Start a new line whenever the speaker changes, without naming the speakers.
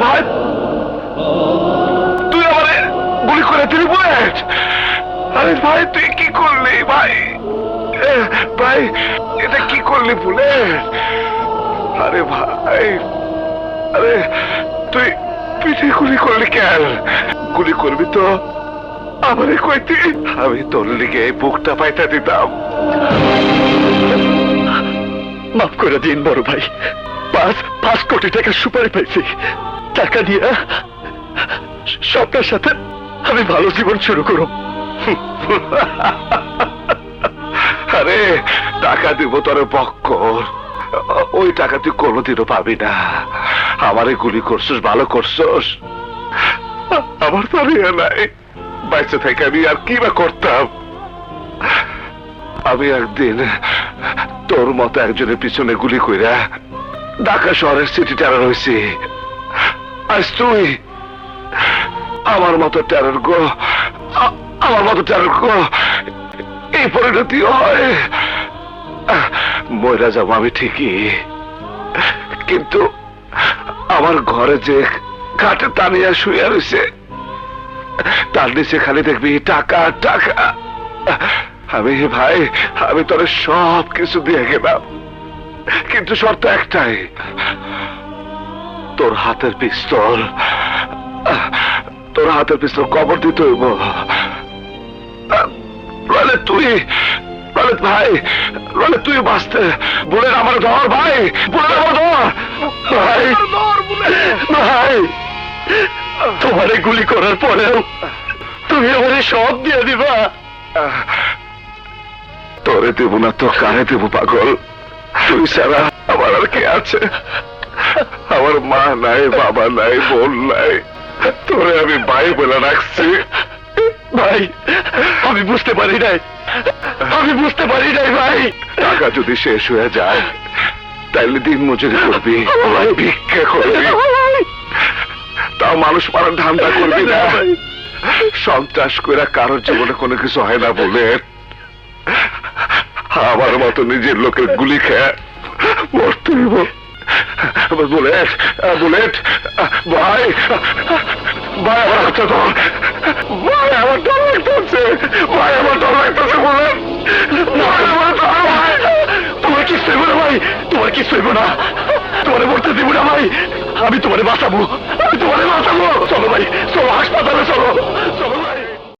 ভাই, তুই আমার গুলি করে দিলি বয়েস আরে ভাই, তুই কি করলি ভাই? ভাই, এটা কি করলি বলে আরে ভাই, আরে তুই পিঠে গুলি করলি কেন? গুলি করবি তো আমারে কইতে। আমি তোর লিগে বুকটা পাইতা দিতাম।
মাফ করে দিন বড় ভাই। পাঁচ পাঁচ কোটি টাকা সুপারি পাইছি টাকা দিয়ে সবটার সাথে আমি ভালো জীবন শুরু করব।
আরে, টাকা দিব তোর পক্কর ওই টাকা তুই কোনোদিনও পাবি না। আমারে গুলি করছস, ভালো করছস। আমার তো আর ইয়ে নাই। বাইসে থেকে আমি আর কি বা করতাম? আমি একদিন তোর মতো একজনের পিছনে গুলি কইরা ঢাকা শহরের সিটি টেরার হয়েছি। আজ তুই আমার মতো টেরর গো আমার মতো টেরর গো। এই পরিণতি হয়। ময়রা যাব আমি ঠিকই। কিন্তু আমার ঘরে যে খাটে টানিয়া শুয়ে রয়েছে, তার নিচে খালি দেখবি টাকা টাকা। আমি ভাই, আমি তোর সব কিছু দিয়ে গেলাম। কিন্তু শর্ত একটাই। তোর হাতের পিস্তল, তোর হাতের পিস্তল কবর দিতে হইব। তুই বলে ভাই বলে তুই বাঁচতে। বলে আমার ধর ভাই বলে আমার ধর। ভাই
ভাই, তোমারে গুলি করার পরেও তুমি আমারে সব দিয়ে দিবা।
তোরে দেব না তো কানে দেব পাগল। তুই ছাড়া আমার আর কে আছে? আমার মা নাই, বাবা নাই, বোন নাই। তোরে আমি ভাই বলে রাখছি
ভাই, আমি বুঝতে পারি নাই। আমি বুঝতে পারি নাই, ভাই।
টাকা যদি শেষ হয়ে যায়, তাইলে দিন মজুরি করবি ভিক্ষা করবি। তাও মানুষ মারার ধান্দা করবি না। সন্ত্রাস করে কারোর জীবনে কোনো কিছু হয় না বলে। আমার মতো নিজের লোকের গুলি খেয়ে মরতে হইব। বুলেট বুলেট, ভাই ভাই, আমার হাতটা ধর। ভাই, আমার ডর লাগতেছে ভাই, আমার ডর লাগতেছে বুলেট।
তোমার কি সইব না, ভাই। তোমার কি সইব না। তোমারে মরতে দিব না, ভাই। আমি তোমারে বাঁচাবো। আমি তোমারে বাঁচাবো। চলো, ভাই। চলো, হাসপাতালে চলো। চলো